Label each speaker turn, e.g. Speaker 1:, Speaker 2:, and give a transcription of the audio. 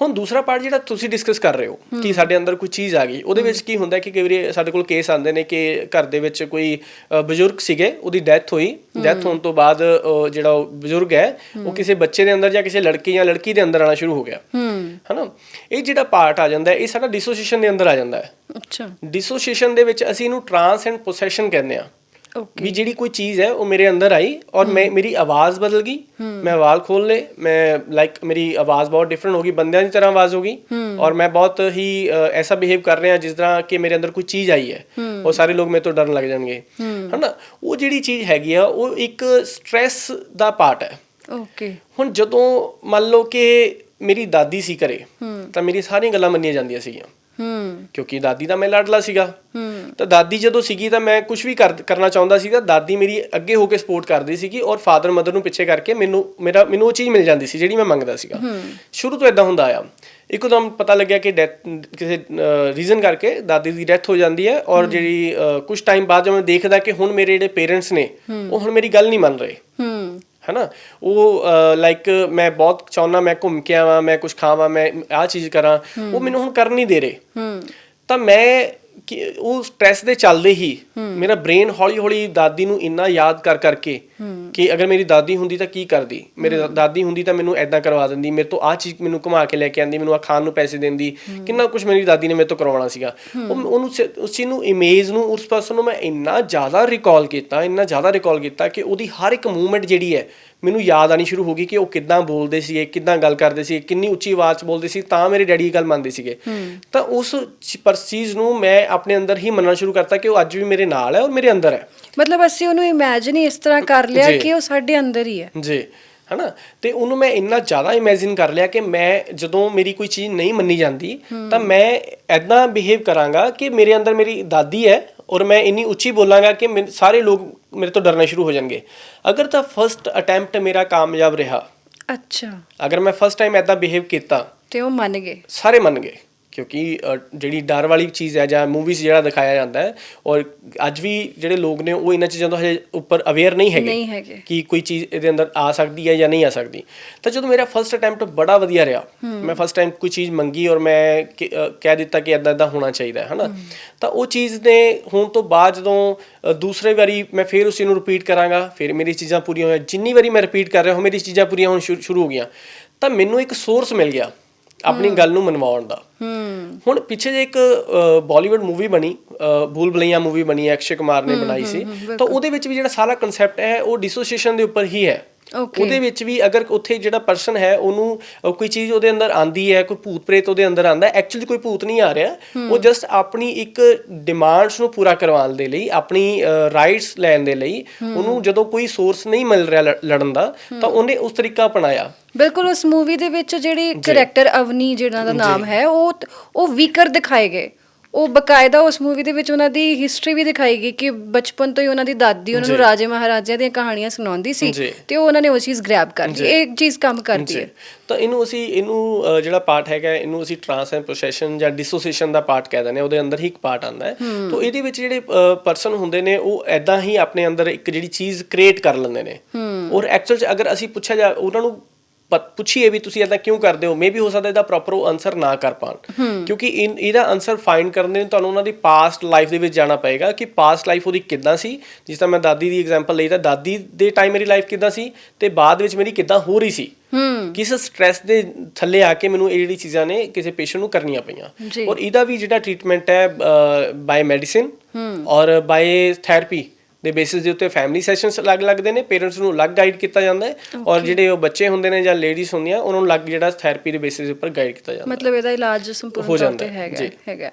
Speaker 1: ਹੁਣ ਦੂਸਰਾ ਪਾਰਟ ਜਿਹੜਾ ਤੁਸੀਂ ਡਿਸਕਸ ਕਰ ਰਹੇ ਹੋ ਕਿ ਸਾਡੇ ਅੰਦਰ ਕੋਈ ਚੀਜ਼ ਆ ਗਈ ਉਹਦੇ ਵਿੱਚ ਕੀ ਹੁੰਦਾ ਕਿ ਕਈ ਵਾਰੀ ਸਾਡੇ ਕੋਲ ਕੇਸ ਆਉਂਦੇ ਨੇ ਕਿ ਘਰ ਦੇ ਵਿੱਚ ਕੋਈ ਬਜ਼ੁਰਗ ਸੀਗੇ ਉਹਦੀ ਡੈਥ ਹੋਈ। ਡੈਥ ਹੋਣ ਤੋਂ ਬਾਅਦ ਜਿਹੜਾ ਉਹ ਬਜ਼ੁਰਗ ਹੈ ਉਹ ਕਿਸੇ ਬੱਚੇ ਦੇ ਅੰਦਰ ਜਾਂ ਕਿਸੇ ਲੜਕੀ ਜਾਂ ਲੜਕੀ ਦੇ ਅੰਦਰ ਆਣਾ ਸ਼ੁਰੂ ਹੋ ਗਿਆ। ਹਨਾ? ਇਹ ਜਿਹੜਾ ਪਾਰਟ ਆ ਜਾਂਦਾ ਇਹ ਸਾਡਾ ਡਿਸੋਸੀਏਸ਼ਨ ਦੇ ਅੰਦਰ ਆ ਜਾਂਦਾ ਹੈ।
Speaker 2: ਅੱਛਾ।
Speaker 1: ਡਿਸੋਸੀਏਸ਼ਨ ਦੇ ਵਿੱਚ ਅਸੀਂ ਇਹਨੂੰ ਟਰਾਂਸ ਐਂਡ ਪੋਸੈਸ਼ਨ ਕਹਿੰਦੇ ਆ ਵੀ ਜਿਹੜੀ ਕੋਈ ਚੀਜ਼ ਹੈ ਉਹ ਮੇਰੇ ਅੰਦਰ ਆਈ ਔਰ ਮੈਂ ਮੇਰੀ ਆਵਾਜ਼ ਬਦਲ ਗਈ। ਮੈਂ ਵਾਲ ਖੋਲ ਲਏ ਮੈਂ ਲਾਈਕ ਮੇਰੀ ਆਵਾਜ਼ ਬਹੁਤ ਡਿਫਰੈਂਟ ਹੋ ਗਈ ਬੰਦਿਆਂ ਦੀ ਤਰ੍ਹਾਂ ਆਵਾਜ਼ ਹੋ ਗਈ ਔਰ ਮੈਂ ਬਹੁਤ ਹੀ ਐਸਾ ਬਿਹੇਵ ਕਰ ਰਿਹਾ ਜਿਸ ਤਰ੍ਹਾਂ ਕਿ ਮੇਰੇ ਅੰਦਰ ਕੋਈ ਚੀਜ਼ ਆਈ ਹੈ। ਉਹ ਸਾਰੇ ਲੋਕ ਮੇਰੇ ਤੋਂ ਡਰਨ ਲੱਗ ਜਾਣਗੇ। ਹਨਾ? ਉਹ ਜਿਹੜੀ ਚੀਜ਼ ਹੈਗੀ ਆ ਉਹ ਇੱਕ ਸਟ्रेस ਦਾ ਪਾਰਟ ਹੈ।
Speaker 2: ਓਕੇ
Speaker 1: ਹੁਣ ਜਦੋਂ ਮੰਨ ਲਓ ਕਿ ਮੇਰੀ ਦਾਦੀ ਸੀ ਘਰੇ ਤਾਂ ਮੇਰੀ ਸਾਰੀਆਂ ਗੱਲਾਂ ਮੰਨੀਆਂ ਜਾਂਦੀਆਂ ਸੀਗੀਆਂ।
Speaker 2: ਹੂੰ।
Speaker 1: ਕਿਉਂਕਿ ਦਾਦੀ ਦਾ ਮੈਂ ਲਾਡਲਾ ਸੀਗਾ।
Speaker 2: ਹੂੰ।
Speaker 1: ਤਾਂ ਦਾਦੀ ਜਦੋਂ ਸੀਗੀ ਤਾਂ ਮੈਂ ਕੁਝ ਵੀ ਕਰ ਕਰਨਾ ਚਾਹੁੰਦਾ ਸੀਗਾ ਦਾਦੀ ਮੇਰੀ ਅੱਗੇ ਹੋ ਕੇ ਸਪੋਰਟ ਕਰਦੀ ਸੀਗੀ ਔਰ ਫਾਦਰ ਮਦਰ ਨੂੰ ਪਿੱਛੇ ਕਰਕੇ ਮੈਨੂੰ ਮੇਰਾ ਮੈਨੂੰ ਉਹ ਚੀਜ਼ ਮਿਲ ਜਾਂਦੀ ਸੀ ਜਿਹੜੀ ਮੈਂ ਮੰਗਦਾ ਸੀਗਾ। ਸ਼ੁਰੂ ਤੋਂ ਇਦਾਂ ਹੁੰਦਾ ਆਇਆ। ਇੱਕਦਮ ਪਤਾ ਲੱਗਿਆ ਕਿ ਡੈਥ ਕਿਸੇ ਰੀਜ਼ਨ ਕਰਕੇ ਦਾਦੀ ਦੀ ਡੈਥ ਹੋ ਜਾਂਦੀ ਹੈ ਔਰ ਜਿਹੜੀ ਕੁਝ ਟਾਈਮ ਬਾਅਦ ਜਦੋਂ ਮੈਂ ਦੇਖਦਾ ਕਿ ਹੁਣ ਮੇਰੇ ਜਿਹੜੇ ਪੇਰੈਂਟਸ ਨੇ ਉਹ ਹੁਣ ਮੇਰੀ ਗੱਲ ਨਹੀਂ ਮੰਨ ਰਹੇ।
Speaker 2: ਹੂੰ।
Speaker 1: ਹੈਨਾ? ਉਹ ਲਾਈਕ ਮੈਂ ਬਹੁਤ ਚਾਹੁੰਦਾ ਮੈਂ ਘੁੰਮ ਕੇ ਆਵਾਂ ਮੈਂ ਕੁਝ ਖਾਵਾਂ ਮੈਂ ਆਹ ਚੀਜ਼ ਕਰਾਂ। ਉਹ ਮੈਨੂੰ ਹੁਣ ਕਰ ਨਹੀਂ ਦੇ ਰਹੇ।
Speaker 2: ਹੂੰ।
Speaker 1: ਤਾਂ ਮੈਂ ਕਿ ਉਹ ਸਟ੍ਰੈਸ ਦੇ ਚੱਲਦੇ ਹੀ ਮੇਰਾ ਬ੍ਰੇਨ ਹੌਲੀ ਹੌਲੀ ਦਾਦੀ ਨੂੰ ਇੰਨਾ ਯਾਦ ਕਰ ਕਰਕੇ ਕਿ ਅਗਰ ਮੇਰੀ ਦਾਦੀ ਹੁੰਦੀ ਤਾਂ ਕੀ ਕਰਦੀ? ਮੇਰੇ ਦਾਦੀ ਹੁੰਦੀ ਤਾਂ ਮੈਨੂੰ ਐਦਾਂ ਕਰਵਾ ਦਿੰਦੀ ਮੇਰੇ ਤੋਂ ਆਹ ਚੀਜ਼ ਮੈਨੂੰ ਘੁਮਾ ਕੇ ਲੈ ਕੇ ਆਂਦੀ ਮੈਨੂੰ ਆ ਖਾਣ ਨੂੰ ਪੈਸੇ ਦਿੰਦੀ ਕਿੰਨਾ ਕੁਝ ਮੇਰੀ ਦਾਦੀ ਨੇ ਮੇਰੇ ਤੋਂ ਕਰਵਾਉਣਾ ਸੀਗਾ। ਉਹ ਉਹਨੂੰ ਉਸ ਚੀਜ਼ ਨੂੰ ਇਮੇਜ ਨੂੰ ਉਸ ਪਰਸਨ ਨੂੰ ਮੈਂ ਇੰਨਾ ਜ਼ਿਆਦਾ ਰਿਕਾਲ ਕੀਤਾ ਇੰਨਾ ਜ਼ਿਆਦਾ ਰਿਕਾਲ ਕੀਤਾ ਕਿ ਉਹਦੀ ਹਰ ਇੱਕ ਮੂਵਮੈਂਟ ਜਿਹੜੀ ਹੈ ਮੈਨੂੰ ਯਾਦ ਆਣੀ ਸ਼ੁਰੂ ਹੋ ਗਈ ਕਿ ਉਹ ਕਿੱਦਾਂ ਬੋਲਦੇ ਸੀਗੇ ਕਿੱਦਾਂ ਗੱਲ ਕਰਦੇ ਸੀ ਕਿੰਨੀ ਉੱਚੀ ਆਵਾਜ਼ 'ਚ ਬੋਲਦੇ ਸੀ ਤਾਂ ਮੇਰੇ ਡੈਡੀ ਇਹ ਗੱਲ ਮੰਨਦੇ ਸੀਗੇ। ਤਾਂ ਉਸ ਚੀਜ਼ ਨੂੰ ਮੈਂ ਆਪਣੇ ਅੰਦਰ ਹੀ ਮੰਨਣਾ ਸ਼ੁਰੂ ਕਰਤਾ ਕਿ ਉਹ ਅੱਜ ਵੀ ਮੇਰੇ ਨਾਲ ਹੈ ਔਰ ਮੇਰੇ ਅੰਦਰ ਹੈ।
Speaker 2: ਮਤਲਬ ਅਸੀਂ ਉਹਨੂੰ ਇਮੇਜਿਨ ਹੀ ਇਸ ਤਰ੍ਹਾਂ ਕਰ ਲਿਆ। ਕਿ ਉਹ ਸਾਡੇ ਅੰਦਰ ਹੀ ਹੈ।
Speaker 1: ਜੀ। ਹਨਾ? ਤੇ ਉਹਨੂੰ ਮੈਂ ਇੰਨਾ ਜ਼ਿਆਦਾ ਇਮੇਜਿਨ ਕਰ ਲਿਆ ਕਿ ਮੈਂ ਜਦੋਂ ਮੇਰੀ ਕੋਈ ਚੀਜ਼ ਨਹੀਂ ਮੰਨੀ ਜਾਂਦੀ ਤਾਂ ਮੈਂ ਐਦਾਂ ਬਿਹੇਵ ਕਰਾਂਗਾ ਕਿ ਮੇਰੇ ਅੰਦਰ ਮੇਰੀ ਦਾਦੀ ਹੈ ਔਰ ਮੈਂ ਇੰਨੀ ਉੱਚੀ ਬੋਲਾਂਗਾ ਕਿ ਸਾਰੇ ਲੋਕ ਮੇਰੇ ਤੋਂ ਡਰਨਾ ਸ਼ੁਰੂ ਹੋ ਜਾਣਗੇ। ਅਗਰ ਤਾਂ ਫਰਸਟ ਅਟੈਂਪਟ ਮੇਰਾ ਕਾਮਯਾਬ ਰਿਹਾ
Speaker 2: ਅੱਛਾ।
Speaker 1: ਅਗਰ ਮੈਂ ਫਸਟ ਟਾਈਮ ਐਦਾਂ ਬਿਹੇਵ ਕੀਤਾ
Speaker 2: ਤੇ ਉਹ ਮੰਨ ਗਏ।
Speaker 1: ਸਾਰੇ ਮੰਨ ਗਏ। ਕਿਉਂਕਿ ਅ, ਜਿਹੜੀ ਡਰ ਵਾਲੀ ਚੀਜ਼ ਹੈ ਜਾਂ ਮੂਵੀਜ਼ ਜਿਹੜਾ ਦਿਖਾਇਆ ਜਾਂਦਾ ਹੈ ਔਰ ਅੱਜ ਵੀ ਜਿਹੜੇ ਲੋਕ ਨੇ ਉਹ ਇਹਨਾਂ ਚੀਜ਼ਾਂ ਤੋਂ ਹਜੇ ਉੱਪਰ ਅਵੇਅਰ ਨਹੀਂ ਹੈਗੇ
Speaker 2: ਨਹੀਂ ਹੈਗੇ।
Speaker 1: ਕਿ ਕੋਈ ਚੀਜ਼ ਇਹਦੇ ਅੰਦਰ ਆ ਸਕਦੀ ਹੈ ਜਾਂ ਨਹੀਂ ਆ ਸਕਦੀ। ਤਾਂ ਜਦੋਂ ਮੇਰਾ ਫਰਸਟ ਅਟੈਂਪਟ ਬੜਾ ਵਧੀਆ ਰਿਹਾ ਮੈਂ ਫਸਟ ਟਾਈਮ ਕੋਈ ਚੀਜ਼ ਮੰਗੀ ਔਰ ਮੈਂ ਕਿ- ਅ, ਕਹਿ ਦਿੱਤਾ ਕਿ ਇਦਾਂ ਇਦਾਂ ਹੋਣਾ ਚਾਹੀਦਾ ਹੈ ਹਨਾ? ਤਾਂ ਉਹ ਚੀਜ਼ ਨੇ ਹੋਣ ਤੋਂ ਬਾਅਦ ਜਦੋਂ ਅ, ਦੂਸਰੇ ਵਾਰੀ ਮੈਂ ਫਿਰ ਉਸ ਚੀਜ਼ ਨੂੰ ਰਿਪੀਟ ਕਰਾਂਗਾ ਫਿਰ ਮੇਰੀ ਚੀਜ਼ਾਂ ਪੂਰੀਆਂ ਹੋਈਆਂ। ਜਿੰਨੀ ਵਾਰੀ ਮੈਂ ਰਿਪੀਟ ਕਰ ਰਿਹਾ ਹਾਂ ਮੇਰੀ ਚੀਜ਼ਾਂ ਪੂਰੀਆਂ ਹੋਣ ਸ਼ੁਰੂ ਸ਼ੁਰੂ ਹੋ ਗਈਆਂ। ਤਾਂ ਮੈਨੂੰ ਇੱਕ ਸੋਰਸ ਮਿਲ ਗਿਆ। ਆਪਣੀ ਗੱਲ ਨੂੰ ਮਨਵਾਉਣ ਦਾ। ਹੁਣ ਪਿੱਛੇ ਜੇ ਇੱਕ ਬਾਲੀਵੁੱਡ ਮੂਵੀ ਬਣੀ ਭੂਲ ਭੁਲਈਆ ਮੂਵੀ ਬਣੀ ਹੈ, ਅਕਸ਼ੇ ਕੁਮਾਰ ਨੇ ਬਣਾਈ ਸੀ। ਤਾਂ ਉਹਦੇ ਵਿੱਚ ਵੀ ਜਿਹੜਾ ਸਾਰਾ ਕਨਸੈਪਟ ਹੈ ਉਹ ਡਿਸੋਸੀਏਸ਼ਨ ਦੇ ਉੱਪਰ ਹੀ ਹੈ. ਉਹਦੇ ਵਿੱਚ ਵੀ ਅਗਰ ਉੱਥੇ ਜਿਹੜਾ ਪਰਸਨ ਹੈ ਉਹਨੂੰ ਕੋਈ ਚੀਜ਼ ਉਹਦੇ ਅੰਦਰ ਆਂਦੀ ਹੈ ਕੋਈ ਭੂਤ ਪ੍ਰੇਤ ਉਹਦੇ ਅੰਦਰ ਆਂਦਾ ਐਕਚੁਅਲੀ ਕੋਈ ਭੂਤ ਨਹੀਂ ਆ ਰਿਹਾ। ਉਹ ਜਸਟ ਆਪਣੀ ਇੱਕ ਡਿਮਾਂਡਸ ਨੂੰ ਪੂਰਾ ਕਰਵਾਉਣ ਦੇ ਲਈ ਆਪਣੀ ਰਾਈਟਸ ਲੈਣ ਦੇ ਲਈ ਉਹਨੂੰ ਜਦੋਂ ਕੋਈ ਸੋਰਸ ਨਹੀਂ ਮਿਲ ਰਿਹਾ ਲੜ- ਲੜਨ ਦਾ ਤਾਂ ਉਹਨੇ ਉਸ ਤਰੀਕਾ ਅਪਣਾਇਆ।
Speaker 2: ਬਿਲਕੁਲ ਉਸ ਮੂਵੀ ਦੇ ਵਿੱਚ ਜਿਹੜੀ ਕੈਰੈਕਟਰ ਅਵਨੀ ਜਿਹਨਾਂ ਦਾ ਨਾਮ ਹੈ ਉਹ ਉਹ ਵੀਕਰ ਦਿਖਾਏ ਗਏ। ਉਹ ਬਕਾਇਦਾ ਉਸ ਮੂਵੀ ਦੇ ਵਿੱਚ ਉਹਨਾਂ ਦੀ ਹਿਸਟਰੀ ਵੀ ਦਿਖਾਈ ਗਈ ਕਿ ਬਚਪਨ ਤੋਂ ਹੀ ਉਹਨਾਂ ਦੀ ਦਾਦੀ ਉਹਨਾਂ ਨੂੰ
Speaker 1: ਜੀ।
Speaker 2: ਰਾਜੇ ਮਹਾਰਾਜਿਆਂ ਦੀਆਂ ਕਹਾਣੀਆਂ ਸੁਣਾਉਂਦੀ ਸੀ
Speaker 1: ਜੀ।
Speaker 2: ਤੇ ਉਹ ਉਹਨਾਂ ਨੇ ਉਹ ਚੀਜ਼ ਗ੍ਰੈਬ ਕਰ ਲਈ। ਇਹ ਚੀਜ਼ ਕੰਮ ਕਰਦੀ ਹੈ।
Speaker 1: ਤਾਂ ਇਹਨੂੰ ਅਸੀਂ ਇਹਨੂੰ ਜਿਹੜਾ ਪਾਰਟ ਹੈਗਾ ਇਹਨੂੰ ਅਸੀਂ ਟਰਾਂਸ ਐਂਡ ਪ੍ਰੋਸੈਸ਼ਨ ਜਾਂ ਡਿਸੋਸੀਏਸ਼ਨ ਦਾ ਪਾਰਟ ਕਹਿ ਦਿੰਦੇ ਉਹਦੇ ਅੰਦਰ ਹੀ ਇੱਕ ਪਾਰਟ ਆਉਂਦਾ ਹੈ। ਤਾਂ ਇਹਦੇ ਵਿੱਚ ਜਿਹੜੇ ਪਰਸਨ ਹੁੰਦੇ ਨੇ ਉਹ ਐਦਾਂ ਹੀ ਆਪਣੇ ਅੰਦਰ ਇੱਕ ਜਿਹੜੀ ਚੀਜ਼ ਕ੍ਰੀਏਟ ਕਰ ਲੈਂਦੇ ਨੇ। ਔਰ ਐਕਚੁਅਲ ਚ ਅਗਰ ਅਸੀਂ ਪੁੱਛਿਆ ਜਾ ਉਹਨਾਂ ਨੂੰ ਪੁੱਛੀਏ ਵੀ ਤੁਸੀਂ ਐਦਾਂ ਕਿਉਂ ਕਰਦੇ ਹੋ? ਮੇਬੀ ਹੋ ਸਕਦਾ ਇਹਦਾ ਪ੍ਰੋਪਰ ਉਹ ਆਨਸਰ ਨਾ ਕਰ ਪਾਣ। ਕਿਉਂਕਿ ਇਹਦਾ ਆਨਸਰ ਫਾਈਂਡ ਕਰਨ ਦੇ ਲਈ ਤੁਹਾਨੂੰ ਉਹਨਾਂ ਦੀ ਪਾਸਟ ਲਾਈਫ ਦੇ ਵਿੱਚ ਜਾਣਾ ਪਏਗਾ ਕਿ ਪਾਸਟ ਲਾਈਫ ਉਹਦੀ ਕਿੱਦਾਂ ਸੀ। ਜਿਸ ਤਰ੍ਹਾਂ ਮੈਂ ਦਾਦੀ ਦੀ ਐਗਜ਼ਾਮਪਲ ਲਈ ਤਾਂ ਦਾਦੀ ਦੇ ਟਾਈਮ ਮੇਰੀ ਲਾਈਫ ਕਿੱਦਾਂ ਸੀ ਤੇ ਬਾਅਦ ਵਿੱਚ ਮੇਰੀ ਕਿੱਦਾਂ ਹੋ ਰਹੀ ਸੀ। ਕਿਸ ਸਟ੍ਰੈਸ ਦੇ ਥੱਲੇ ਆ ਕੇ ਮੈਨੂੰ ਇਹ ਜਿਹੜੀ ਚੀਜ਼ਾਂ ਨੇ ਕਿਸੇ ਪੇਸ਼ੈਂਟ ਨੂੰ ਕਰਨੀਆਂ ਪਈਆਂ। ਔਰ ਇਹਦਾ ਵੀ ਜਿਹੜਾ ਟ੍ਰੀਟਮੈਂਟ ਹੈ ਬਾਈ ਮੈਡੀਸਿਨ ਔਰ ਬਾਈ ਥੈਰੇਪੀ ਦੇ ਬੇਸਿਸ ਦੇ ਉੱਤੇ ਫੈਮਿਲੀ ਸੈਸ਼ਨਸ ਅਲੱਗ ਲੱਗਦੇ ਨੇ ਪੇਰੈਂਟਸ ਨੂੰ ਅਲੱਗ ਗਾਈਡ ਕੀਤਾ ਜਾਂਦਾ ਹੈ ਔਰ ਜਿਹੜੇ ਉਹ ਬੱਚੇ ਹੁੰਦੇ ਨੇ ਜਾਂ ਲੇਡੀਜ਼ ਹੁੰਦੀਆਂ ਉਹਨਾਂ ਨੂੰ ਅਲੱਗ ਜਿਹੜਾ ਥੈਰੇਪੀ ਦੇ ਬੇਸਿਸ ਉੱਪਰ ਗਾਈਡ ਕੀਤਾ ਜਾਂਦਾ
Speaker 2: ਮਤਲਬ ਇਹਦਾ ਇਲਾਜ ਸੰਪੂਰਨ ਤੌਰ
Speaker 1: ਜਾਂਦਾ
Speaker 2: ਤੇ ਹੈਗਾ। ਹੈਗਾ